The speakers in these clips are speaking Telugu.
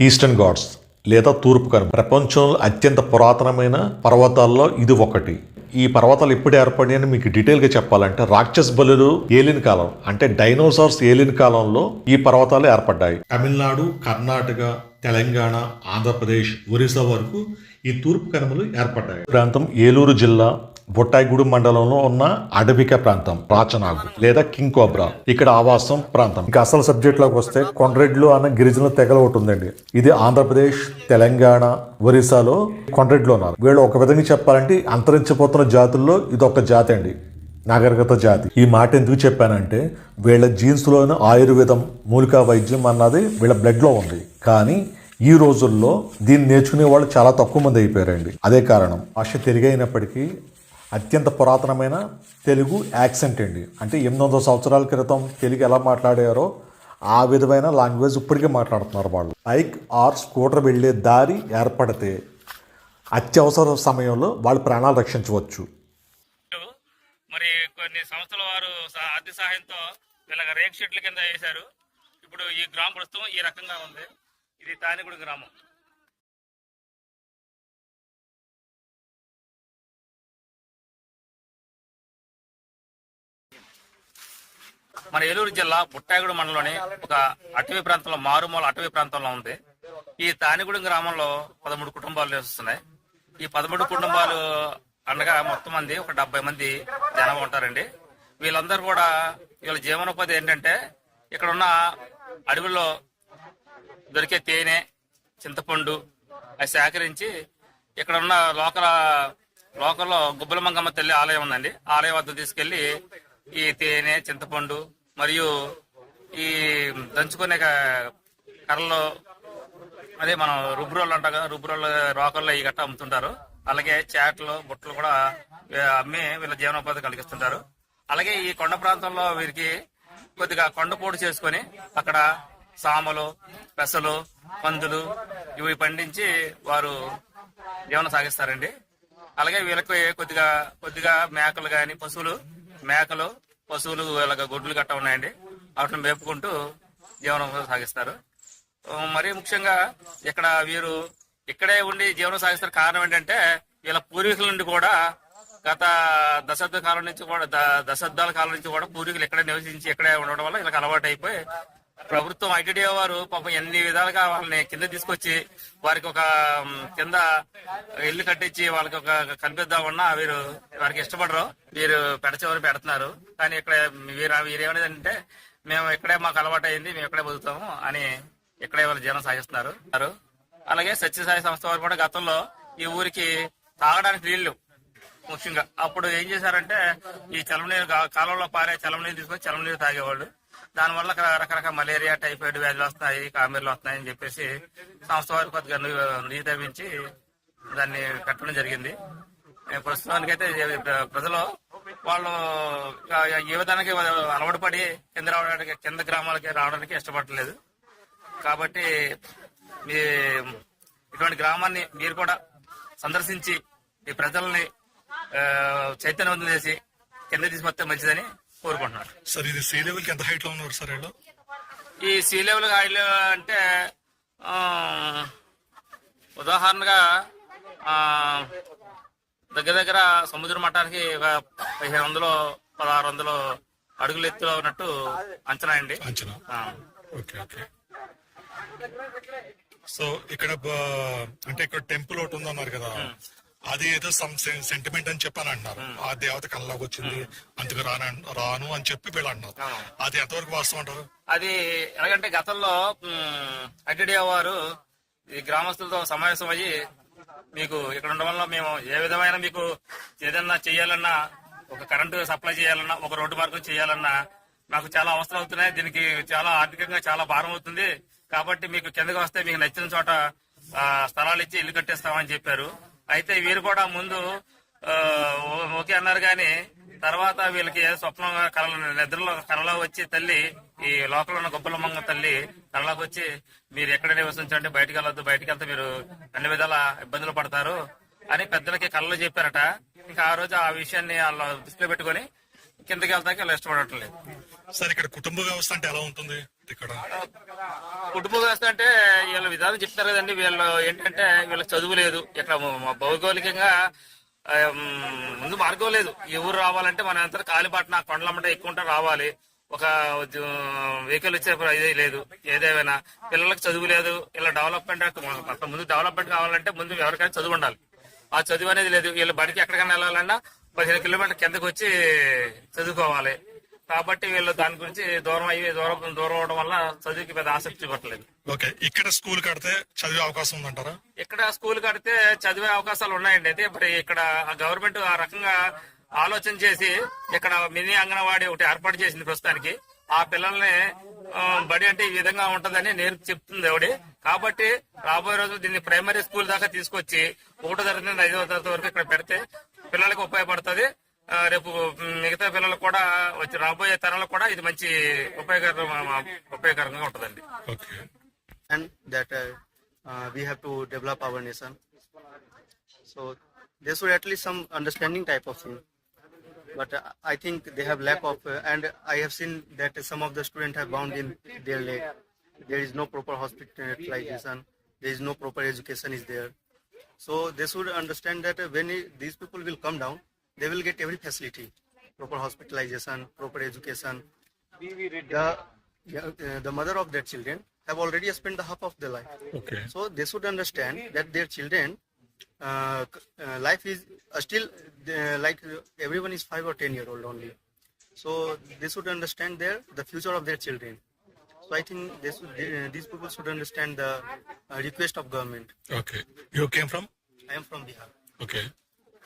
ఈస్టర్న్ గాడ్స్ లేదా తూర్పు కనుమ. ప్రపంచంలో అత్యంత పురాతనమైన పర్వతాల్లో ఇది ఒకటి. ఈ పర్వతాలు ఎప్పుడు ఏర్పడినాయని మీకు డీటెయిల్గా చెప్పాలంటే రాక్షస బలులు ఏలిన కాలం అంటే డైనోసార్స్ ఏలిన కాలంలో ఈ పర్వతాలు ఏర్పడ్డాయి. తమిళనాడు కర్ణాటక తెలంగాణ ఆంధ్రప్రదేశ్ ఒరిస్సా వరకు ఈ తూర్పు కనుమలు ఏర్పడ్డాయి. ప్రాంతం ఏలూరు జిల్లా బొట్టాయిగూడు మండలంలో ఉన్న అడవిక ప్రాంతం ప్రాచనాగు లేదా కింగ్ కోబ్రా. ఇక్కడ ఆవాసం ప్రాంతం. ఇక అసలు సబ్జెక్ట్లోకి వస్తే కొండ్రెడ్లు అన్న గిరిజన తెగల ఒకటి ఉందండి. ఇది ఆంధ్రప్రదేశ్ తెలంగాణ ఒరిస్సాలో కొండ్రెడ్లు ఉన్నారు. వీళ్ళు ఒక విధంగా చెప్పాలంటే అంతరించిపోతున్న జాతుల్లో ఇది ఒక జాతి అండి. నాగరికత జాతి. ఈ మాట ఎందుకు చెప్పానంటే వీళ్ళ జీన్స్లోని ఆయుర్వేదం మూలికా వైద్యం అన్నది వీళ్ళ బ్లడ్లో ఉంది. కానీ ఈ రోజుల్లో దీన్ని నేర్చుకునే వాళ్ళు చాలా తక్కువ మంది అయిపోయారండి. అదే కారణం. భాష తెలుగైనప్పటికీ అత్యంత పురాతనమైన తెలుగు యాక్సెంట్ అండి. అంటే ఎనిమిది వందల సంవత్సరాల క్రితం తెలుగు ఎలా మాట్లాడారో ఆ విధమైన లాంగ్వేజ్ ఇప్పటికే మాట్లాడుతున్నారు వాళ్ళు. బైక్ ఆర్ స్కూటర్ వెళ్ళే దారి ఏర్పడితే అత్యవసర సమయంలో వాళ్ళు ప్రాణాలు రక్షించవచ్చు. మరి కొన్ని సంస్థల వారు స- ఆర్థిక సహాయంతో వీళ్ళకి రేక్ షెడ్ల కింద వేశారు. ఇప్పుడు ఈ గ్రామం ప్రస్తుతం ఈ రకంగా ఉంది. ఇది తానిగుడి గ్రామం. మన ఏలూరు జిల్లా బుట్టాయిగూడ మండలంలోని ఒక అటవీ ప్రాంతంలో మారుమూల అటవీ ప్రాంతంలో ఉంది. ఈ తానిగూడెం గ్రామంలో పదమూడు కుటుంబాలు నివసిస్తున్నాయి. ఈ పదమూడు కుటుంబాలు అనగా మొత్తం మంది ఒక డెబ్బై మంది జనం ఉంటారండి. వీళ్ళందరూ కూడా వీళ్ళ జీవనోపాధి ఏంటంటే ఇక్కడ ఉన్న అడవుల్లో దొరికే తేనె చింతపండు అవి సేకరించి ఇక్కడ ఉన్న లోకల్ లోకల్లో గుబ్బల మంగమ్మ తల్లి ఆలయం ఉందండి. ఆలయం వద్ద తీసుకెళ్ళి ఈ తేనె చింతపండు మరియు ఈ దంచుకునే కర్రలో కర్రలు అదే మనం రుబ్బురోళ్ళు అంటాం కదా రోకల్లో ఈ గట్ట అమ్ముతుంటారు. అలాగే చాట్లు బుట్టలు కూడా అమ్మి వీళ్ళ జీవనోపాధి కలిగిస్తుంటారు. అలాగే ఈ కొండ ప్రాంతంలో వీరికి కొద్దిగా కొండపోటు చేసుకొని అక్కడ సామలు పెసలు పందులు ఇవి పండించి వారు జీవనం సాగిస్తారండి. అలాగే వీళ్ళకి కొద్దిగా కొద్దిగా మేకలు కానీ పశువులు మేకలు పశువులు ఇలాగ గొడ్లు గట్ట ఉన్నాయండి. వాటిని మేపుకుంటూ జీవనం సాగిస్తారు. మరి మరీ ముఖ్యంగా ఇక్కడ వీరు ఇక్కడే ఉండి జీవనం సాగిస్తారు కారణం ఏంటంటే వీళ్ళ పూర్వీకుల నుండి కూడా గత దశాబ్ద కాలం నుంచి కూడా దశాబ్దాల కాలం నుంచి కూడా పూర్వీకులు ఇక్కడే నివసించి ఇక్కడే ఉండడం వల్ల వీళ్ళకి అలవాటు అయిపోయి ప్రభుత్వం ఐటీడీఓ వారు పాపం ఎన్ని విధాలుగా వాళ్ళని కింద తీసుకొచ్చి వారికి ఒక కింద ఇల్లు కట్టించి వాళ్ళకి ఒక కనిపిద్దామన్నా వీరు వారికి ఇష్టపడరు. వీరు పెడచేవారు పెడుతున్నారు. కానీ ఇక్కడ వీరు వీరేమనేది అంటే మేము ఇక్కడే మాకు అలవాటు అయింది మేము ఇక్కడే బతుకుతాము అని ఇక్కడే వాళ్ళు జీవనం సాగిస్తున్నారు. అలాగే సత్యసాయి సంస్థ వారు కూడా గతంలో ఈ ఊరికి తాగడానికి నీళ్ళు ముఖ్యంగా. అప్పుడు ఏం చేశారంటే ఈ చలమనీరు కాలంలో కాలువలో పారే చలమనీరు తీసుకొని చలమనీరు తాగేవాళ్ళు. దానివల్ల రక- రకరకాల మలేరియా టైఫాయిడ్ వ్యాధులు వస్తాయి కామెర్లు వస్తాయని అని చెప్పేసి సంస్థ వారు కొద్దిగా నీరు తవ్వించి దాన్ని కట్టడం జరిగింది. ప్రస్తుతానికైతే ప్రజలు వాళ్ళు ఏ విధానికి అలవాటు పడి కింద రావడానికి కింద గ్రామాలకి రావడానికి ఇష్టపడలేదు కాబట్టి మీ ఇటువంటి గ్రామాన్ని మీరు కూడా సందర్శించి ఈ ప్రజల్ని చైతన్యవంతం చేసి కింద తీసుకొస్తే మంచిదని కోరుకుంటున్నారు సార్ ఇది సీ లెవెల్కి ఎంత హైట్లో ఉన్నారు సార్ వీళ్ళు? ఈ సీ లెవెల్ ఆయిల్ అంటే ఉదాహరణగా దగ్గర దగ్గర సముద్ర మట్టానికి ఒక పదిహేను వందలు పదహారు వందలు అడుగుల ఎత్తులో ఉన్నట్టు అంచనా అండి. అంచనా. Okay okay. సో ఇక్కడ అంటే ఇక్కడ టెంపుల్ ఒకటి ఉందన్నారు కదా. అది ఏదో సమ్ సెంటిమెంట్ అని చెప్పని అంటున్నారు ఆ దేవత కళ్ళలోకి వచ్చింది. అందుకు రాను రాను అని చెప్పి వీళ్ళు అంటున్నారు అది ఎంతవరకు వాస్తవం అంటారు? అది ఎలాగంటే గతంలో ఐటీడీఓ వారు ఈ గ్రామస్తులతో సమావేశం అయ్యి మీకు ఇక్కడ ఉండడం వల్ల మేము ఏ విధమైన మీకు ఏదన్నా చేయాలన్నా ఒక కరెంటు సప్లై చేయాలన్నా ఒక రోడ్డు మార్గం చేయాలన్నా నాకు చాలా అవసరం అవుతున్నాయి. దీనికి చాలా ఆర్థికంగా చాలా భారం అవుతుంది. కాబట్టి మీకు కిందకి వస్తే మీకు నచ్చిన చోట స్థలాలు ఇచ్చి ఇల్లు కట్టేస్తామని చెప్పారు. అయితే వీరు కూడా ముందు ఆ, ఓ- ఓకే అన్నారు కానీ తర్వాత వీళ్ళకి ఏ స్వప్నం కళ నిద్రలో కళలో వచ్చి తల్లి ఈ లోపల ఉన్న గొప్పలమ్మంగ తల్లి కళలోకి వచ్చి మీరు ఎక్కడ నివసించండి? బయటకు వెళ్ళొద్దు బయటకు వెళ్తే మీరు అన్ని విధాల ఇబ్బందులు పడతారు అని పెద్దలకి కళ్ళలో చెప్పారట. ఇంకా ఆ రోజు ఆ విషయాన్ని వాళ్ళు దృష్టిలో పెట్టుకొని కిందకి వెళ్తాకి వాళ్ళు ఇష్టపడటం లేదు. సార్ ఇక్కడ కుటుంబ వ్యవస్థ అంటే ఎలా ఉంటుంది ఇక్కడ? కుటుంబ వ్యవస్థ అంటే వీళ్ళ విధానం చెప్తారు కదండి. వీళ్ళు ఏంటంటే వీళ్ళకి చదువు లేదు. ఇక్కడ భౌగోళికంగా ముందు మార్గం లేదు. ఊరు రావాలంటే మన అంతా కాలిబాటన కొండలమ్మట ఎక్కువ ఉంటే రావాలి. ఒక వెహికల్ వచ్చే ఇదే లేదు. ఏదేమైనా పిల్లలకు చదువు లేదు. ఇలా డెవలప్మెంట్ ముందు డెవలప్మెంట్ కావాలంటే ముందు ఎవరికైనా చదువు ఉండాలి. ఆ చదువు అనేది లేదు. వీళ్ళ బడికి ఎక్కడికైనా వెళ్ళాలన్నా పదిహేను కిలోమీటర్ కిందకి వచ్చి చదువుకోవాలి. కాబట్టి వీళ్ళు దాని గురించి దూరం అయ్యి దూరం దూరం అవడం వల్ల చదువుకి పెద్ద ఆసక్తి చూపట్లేదు. ఓకే ఇక్కడ స్కూల్ కడితే చదివే అవకాశం ఉందంటారా? ఇక్కడ స్కూల్ కడితే చదివే అవకాశాలు ఉన్నాయండి. అయితే మరి ఇక్కడ గవర్నమెంట్ ఆ రకంగా ఆలోచన చేసి ఇక్కడ మినీ అంగన్వాడీ ఒకటి ఏర్పాటు చేసింది ప్రస్తుతానికి. ఆ పిల్లల్ని బడి అంటే ఈ విధంగా ఉంటదని నేను చెప్తుంది ఎవడి. కాబట్టి రాబోయే రోజులు దీన్ని ప్రైమరీ స్కూల్ దాకా తీసుకొచ్చి ఒకటో తరగతి నుండి ఐదో తరగతి వరకు ఇక్కడ పెడితే పిల్లలకు ఉపయోగపడుతుంది ఆ, రేపు మిగతా పిల్లలకు కూడా వచ్చి రాబోయే తరాలకు కూడా ఇది మంచి ఉపయోగకర ఉపయోగకరంగా ఉంటుందండి okay and that uh, uh, we have to develop our nation. So there should at least some understanding type of thing. But uh, I think they have lack of, uh, and I have seen that some of the students have bound in their leg. There is no proper hospitalization. There is no proper education is there. So they should understand that when these people will come down, they will get every facility, proper hospitalization, proper education. The, yeah, uh, the mother of their children have already spent the half of their life. Okay So they should understand that their children uh, uh, life is uh, still uh, like everyone is five or ten year old only. So they should understand their the future of their children. So I think uh, these people should understand the uh, request of government. Okay you came from I am from Bihar. Okay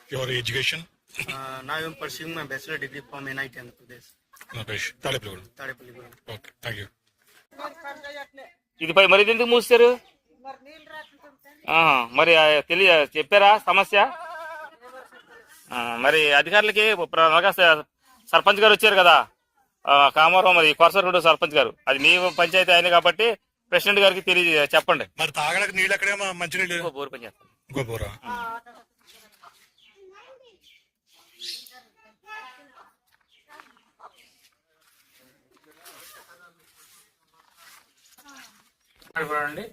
your education Uh, now I am pursuing my bachelor degree from NIT Andhra Pradesh, Naresh Tadepalli Tadepalli. Okay thank you ఇది పై మరి ఇది ఎందుకు మూసారు ఆ, మరి ఆ తెలియ చెప్పారా సమస్య ఆ, మరి అధికారులకి ప్ర- అలాగా స- సర్పంచ్ గారు వచ్చారు కదా ఆ, కామవరం మరి కొరసరగూడ సర్పంచ్ గారు. అది మీ పంచాయతీ ఆయన కాబట్టి ప్రెసిడెంట్ గారికి తెలియ చెప్పండి. మరి తాగడానికి నీళ్ళు ఎక్కడేమో మంచినీళ్ళు ఇంకో బోరు పంచాయతీ గోపురా అండి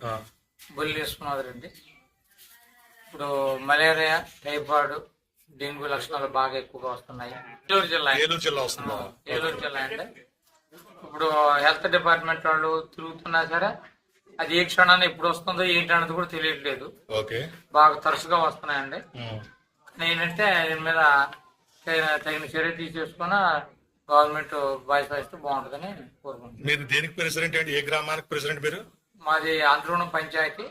బొల్లి వేసుకున్నదండి ఇప్పుడు మలేరియా టైఫాయిడ్ డెంగ్యూ లక్షణాలు బాగా ఎక్కువగా వస్తున్నాయి. ఏలూరు జిల్లా. ఏలూరు జిల్లా వస్తుందా. ఏలూరు జిల్లా అండి. ఇప్పుడు హెల్త్ డిపార్ట్మెంట్ వాళ్ళు తిరుగుతున్నా సరే అది ఏ క్షణాన్ని ఎప్పుడు వస్తుందో ఏంటి అన్నది కూడా తెలియట్లేదు. బాగా తరచుగా వస్తున్నాయండి. నేనంటే దీని మీద తగిన చర్య తీసేసుకున్న గవర్నమెంట్ వాయిస్ వాయిస్తే బాగుంటుందని కోరుకుంటున్నాను. మీరు దేనికి ప్రెసిడెంట్ అండి? ఏ గ్రామానికి ప్రెసిడెంట్ మీరు? మాది ఆంధ్రూణం పంచాయతీ.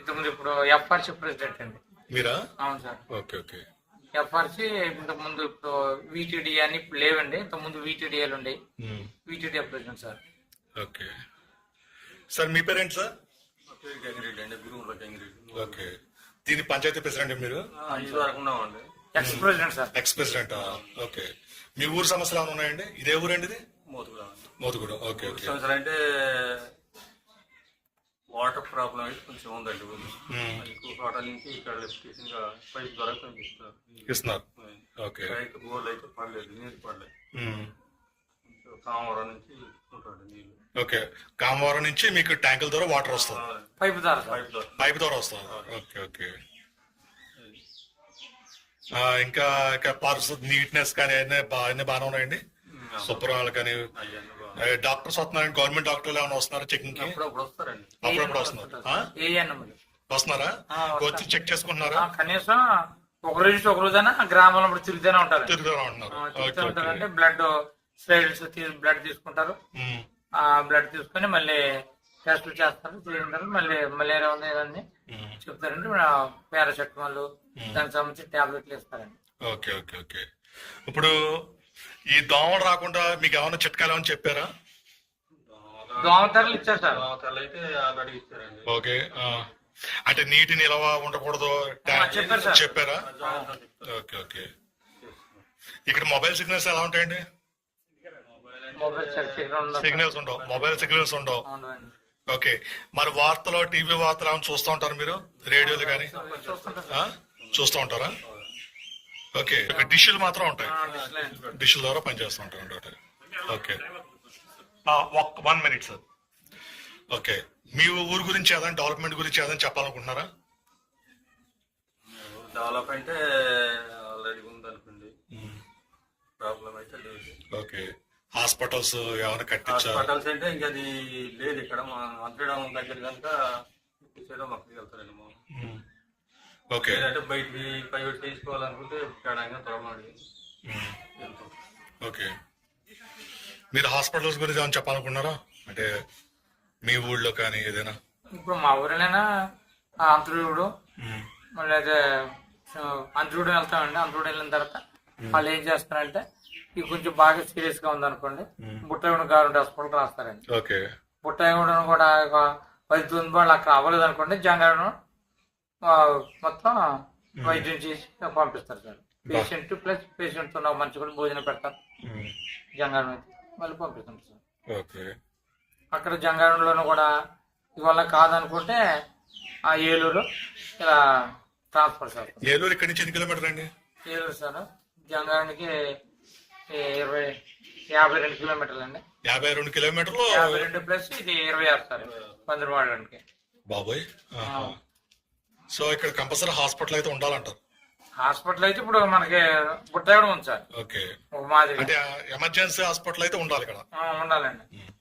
ఇంతకుముందు ఇప్పుడు ఎఫ్ఆర్సీ ప్రెసిడెంట్ అండి. మీరా? అవును సార్. Okay okay. ఎఫ్ఆర్సీ ఇంతకుముందు ఇప్పుడు వీటీడీ అని ఇప్పుడు లేవండి. ఇంతకుముందు వీటీడీఏలు ఉండే. VTD president sir. Okay. Sir మీ పేరెంట్ సార్? ఓకే. దీని పంచాయతీ ప్రెసిడెంట్ మీరు? Ex president sir. Ex president okay. మీ ఊరు సమస్యలు ఏమైనా ఉన్నాయండి? ఇదే ఊరండి ఇది మోతుగూడ ఓకే ఓకే. సంవత్సరం అంటే వాటర్ ప్రాబ్లం అయితే కొంచెం ఉందండి. హోటల్ నుంచి ఇక్కడ లిఫ్ట్గా పైప్ ద్వారా పంపిస్తున్నారు. ఇస్తున్నారు. ఓకే. అయితే బోర్లు అయితే పడలేదు నీరు పడలేదు. కామవరం నుంచి నీళ్ళు ఓకే. కామవరం నుంచి మీకు ట్యాంకుల ద్వారా వాటర్ వస్తుంది. పైపు ద్వారా పైప్ ద్వారా. పైప్ ద్వారా వస్తుంది. Okay okay. ఇంకా ఇంకా పార్స్ నీట్నెస్ కానీ అన్నీ బా- అన్నీ బాగానే ఉన్నాయండి? శుభ్రాలు కానీ డాక్టర్స్ వస్తున్నారండి గవర్నమెంట్ డాక్టర్లు ఏమైనా వస్తున్నారా చెకింగ్కి? అప్పుడప్పుడు వస్తారండి. అప్పుడప్పుడు వస్తున్నారు. ఆ? ఏ అన్నమాట వస్తున్నారా? ఆ, వచ్చి చెక్ చేసుకుంటున్నారా? కనీసం ఒక రోజు ఒక రోజైనా గ్రామంలో ఇప్పుడు తిరుగుతూనే ఉంటారు తిరుగుతూనే ఉంటున్నారు. ఆ, ఓకే తిరుగుతూ ఓకే ఉంటారంటే బ్లడ్ స్లైడ్స్ బ్లడ్ తీసుకుంటారు. ఆ బ్లడ్ తీసుకొని మళ్ళీ టెస్టులు చేస్తారు. చేస్తారు మళ్ళీ మలేరియా ఉంది ఇవన్నీ. చెప్తారండి. పారాసెటమాల్ దానికి సంబంధించి టాబ్లెట్లు ఇస్తారండి. Okay okay okay. ఇప్పుడు ఈ దోమలు రాకుండా మీకు ఏమైనా చిట్కాలు ఏమైనా చెప్పారా? దోమతెరలు ఇచ్చారు సార్. దోమతెరలు అయితే ఆల్రెడీ ఇచ్చారండి. ఓకే ఆ. అంటే నీటి నిల్వ ఉండకూడదు చెప్పారు సార్. చెప్పారా? Okay okay. ఇక్కడ మొబైల్ సిగ్నల్స్ ఎలా ఉంటాయండి? మొబైల్ సిగ్నల్స్ ఉండవు మొబైల్ సిగ్నల్స్ ఉండవు. అవునండి. ఓకే మరి వార్తలు టీవీ వార్తలు ఏమైనా చూస్తూ ఉంటారు మీరు? రేడియోలు కానీ? ఆ? చూస్తూ ఉంటారా? ఓకే డిష్లు మాత్రం ఉంటాయి. డిష్ల ద్వారా పనిచేస్తూ ఉంటారు ఒకటి. Okay. One minute sir. Okay. మీ ఊరు గురించి ఏదైనా డెవలప్మెంట్ గురించి ఏదైనా చెప్పాలనుకుంటున్నారా? డెవలప్ అంటే ఆల్రెడీ ఉందనుకోండి. ప్రాబ్లం అయితే లేదు. ఓకే. హాస్పిటల్స్ ఏమైనా కట్టించారు? హాస్పిటల్స్ అంటే ఇంకా అది లేదు. ఇక్కడ మంత్రిడం దగ్గర కనుక చేయడం అక్కడికి వెళ్తారండి మా ఓకే. లేదంటే బయటికి ప్రైవేట్ తీసుకోవాలనుకుంటే కేడంగా ఓకే. మీరు హాస్పిటల్స్ గురించి ఏమైనా చెప్పాలనుకున్నారా అంటే మీ ఊళ్ళో కానీ ఏదైనా? ఇప్పుడు మా ఊరిలోనా అంతరుడు మళ్ళీ అయితే అంతరుడు వెళ్తామండి. అంతరుడు వెళ్ళిన తర్వాత వాళ్ళు ఏం చేస్తారంటే ఇది కొంచెం బాగా సీరియస్గా ఉందనుకోండి బుట్టగూడెం గవర్నమెంట్ హాస్పిటల్ రాస్తారండి. ఓకే. బుట్టగూడెం కూడా ఒక పది తొమ్మిది వాళ్ళు అక్కడ అవ్వలేదు అనుకోండి జంగారం మొత్తం వైద్యం చేసి పంపిస్తారు సార్. పేషెంట్ ప్లస్ పేషెంట్తో మంచి కూడా భోజనం పెడతారు. జంగారం అయితే మళ్ళీ పంపిస్తారు సార్. ఓకే. అక్కడ జంగారంలోనూ కూడా ఇవాళ కాదనుకుంటే ఆ ఏలూరు ఇలా ట్రాన్స్ఫర్ సార్ ఏలూరు ఇక్కడి నుంచి ఎన్ని కిలోమీటర్ అండి? ఏలూరు సార్ జంగారానికి ఇరవై యాభై రెండు కిలోమీటర్లు అండి. యాభై రెండు కిలోమీటర్లు? యాభై రెండు ప్లస్ ఇది ఇరవై ఆరు సార్ పందిరివాడడానికి బాబోయ్. సో ఇక్కడ కంపల్సరీ హాస్పిటల్ అయితే ఉండాలంటారు. హాస్పిటల్ అయితే ఇప్పుడు మనకి కూడా ఉంది సార్ ఓకే. ఒక మాదిరి అంటే ఎమర్జెన్సీ హాస్పిటల్ అయితే ఉండాలి ఇక్కడ. ఆ, ఉండాలండి.